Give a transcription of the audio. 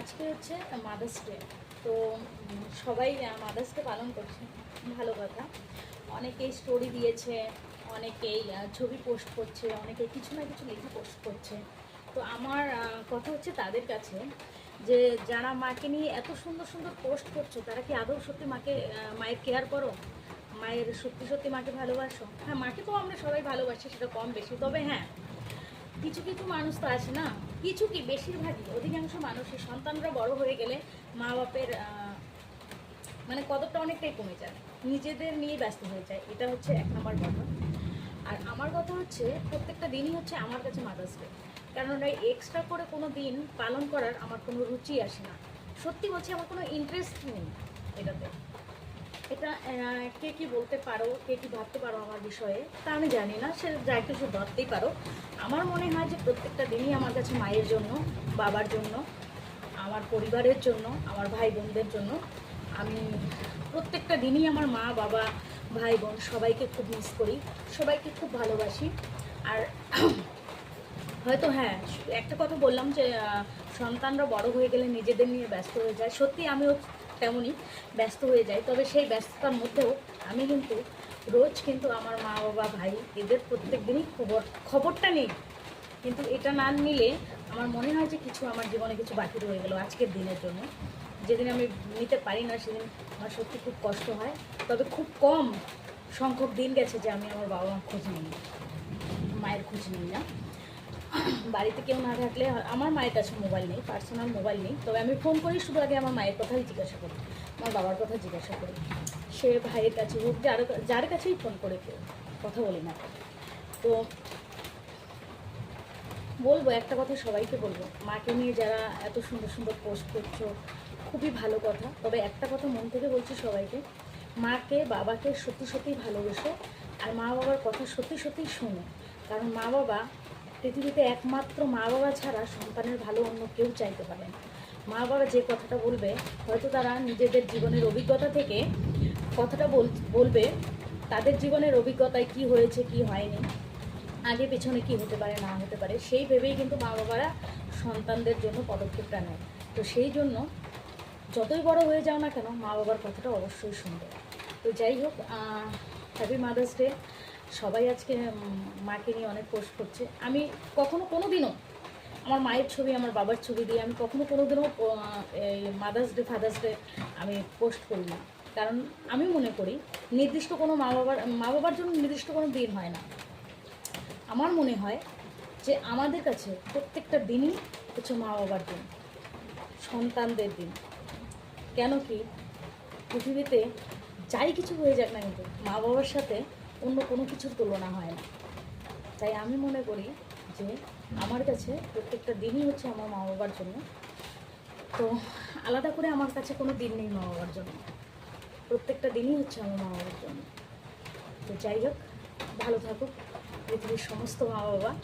আজকে হচ্ছে mother's day তো সবাই মাদার্স ডে পালন করছে। ভালো কথা। অনেকেই স্টোরি দিয়েছে, অনেকেই ছবি পোস্ট করছে, অনেকে কিছু না কিছু লিখে পোস্ট করছে। তো আমার কথা হচ্ছে তাদের কাছে যে, যারা মাকে নিয়ে এত সুন্দর সুন্দর পোস্ট করছ, তারা কি আদৌ সত্যি মাকে মায়ের কেয়ার করো? মায়ের সত্যি সত্যি মাকে ভালোবাসো? হ্যাঁ মাকে তো আমরা সবাই ভালোবাসি, সেটা কম বেশি। তবে হ্যাঁ কিছু কিছু মানুষ তো আছে না? কিছু কি? বেশিরভাগই। অধিকাংশ মানুষের সন্তানরা বড় হয়ে গেলে মা বাপের মানে কদরটা অনেকটাই কমে যায়। নিজেদের নিয়ে ব্যস্ত হয়ে যায়। এটা হচ্ছে এক নম্বর কথা। আর আমার কথা হচ্ছে, প্রত্যেকটা দিনই হচ্ছে আমার কাছে মাদার্স ডে কারণ এই এক্সট্রা করে কোনো দিন পালন করার আমার কোনো রুচি আসে না। সত্যি বলছি, আমার কোনো ইন্টারেস্ট নেই এটাতে। এটা কে কি বলতে পারো, কে কি ভাবতে পারো আমার বিষয়ে, তা আমি জানি না, সে যা কিছু ধরতেই পারো। আমার মনে হয় যে প্রত্যেকটা দিনই আমার কাছে মায়ের জন্য, বাবার জন্য, আমার পরিবারের জন্য, আমার ভাই বোনদের জন্য, আমি প্রত্যেকটা দিনই আমার মা, বাবা ভাই বোন সবাইকে খুব মিস করি, সবাইকে খুব ভালোবাসি। আর হয়তো হ্যাঁ একটা কথা বললাম যে সন্তানরা বড় হয়ে গেলে নিজেদের নিয়ে ব্যস্ত হয়ে যায়। সত্যি আমিও তেমনই ব্যস্ত হয়ে যাই তবে সেই ব্যস্ততার মধ্যেও আমি কিন্তু রোজ কিন্তু আমার মা, বাবা, ভাই এদের প্রত্যেক দিনই খবর, খবরটা নেই। কিন্তু এটা না নিলে আমার মনে হয় যে কিছু আমার জীবনে কিছু বাকি রয়ে গেল আজকের দিনের জন্য। যেদিন আমি নিতে পারি না সেদিন আমার সত্যি খুব কষ্ট হয়। তবে খুব কম সংখ্যক দিন গেছে যে আমি আমার বাবা মা খোঁজ নিই। মায়ের খোঁজ নিই না। বাড়িতে কেউ না থাকলে আমার মায়ের কাছে মোবাইল নেই পার্সোনাল মোবাইল নেই। তবে আমি ফোন করি, শুধু আগে আমার মায়ের কথাই জিজ্ঞাসা করি, আমার বাবার কথা জিজ্ঞাসা করি। সে ভাইয়ের কাছে হোক, যার যার কাছেই ফোন করে কেউ, কথা বলি না। তো বলব, একটা কথা সবাইকে বলব, মাকে নিয়ে যারা এত সুন্দর সুন্দর পোস্ট করছ, খুবই ভালো কথা। তবে একটা কথা মন থেকে বলছি সবাইকে, মাকে, বাবাকে সত্যি সত্যি ভালোবেসো, আর মা বাবার কথা সত্যি সত্যি শোনো। কারণ মা বাবা পৃথিবীতে একমাত্র মা বাবা ছাড়া সন্তানের ভালো অন্য কেউ চাইতে পারে না। মা বাবা যে কথাটা বলবে, হয়তো তারা নিজেদের জীবনের অভিজ্ঞতা থেকে কথাটা বল, বলবে, তাদের জীবনের অভিজ্ঞতায় কি হয়েছে, কি হয়নি, আগে পেছনে কি হতে পারে, না হতে পারে, সেই ভেবেই কিন্তু মা বাবারা সন্তানদের জন্য পদক্ষেপটা নেয়। তো সেই জন্য যতই বড় হয়ে যাও না কেন মা বাবার কথাটা অবশ্যই শুনবে। তো যাই হোক হ্যাপি মাদার্স ডে সবাই আজকে মাকে নিয়ে অনেক পোস্ট করছে। আমি কখনো কোনো দিনও আমার মায়ের ছবি, আমার বাবার ছবি দিয়ে আমি কখনো কোনো দিনও এই মাদার্স ডে ফাদার্স ডে আমি পোস্ট করি না। কারণ আমি মনে করি, নির্দিষ্ট কোনো মা বাবার মা বাবার জন্য নির্দিষ্ট কোনো দিন হয় না। আমার মনে হয় যে আমাদের কাছে প্রত্যেকটা দিনই হচ্ছে মা বাবার দিন, সন্তানদের দিন। কেন কি? পৃথিবীতে যাই কিছু হয়ে যাক না কিন্তু মা বাবার সাথে অন্য কোনো কিছুর তুলনা হয় না। তাই আমি মনে করি যে আমার কাছে প্রত্যেকটা দিনই হচ্ছে আমার মা বাবার জন্য। তো আলাদা করে আমার কাছে কোনো দিন নেই মা বাবার জন্য। প্রত্যেকটা দিনই হচ্ছে আমার মা বাবার জন্য। তো যাই হোক, ভালো থাকুক। পৃথিবীর সমস্ত মা বাবা।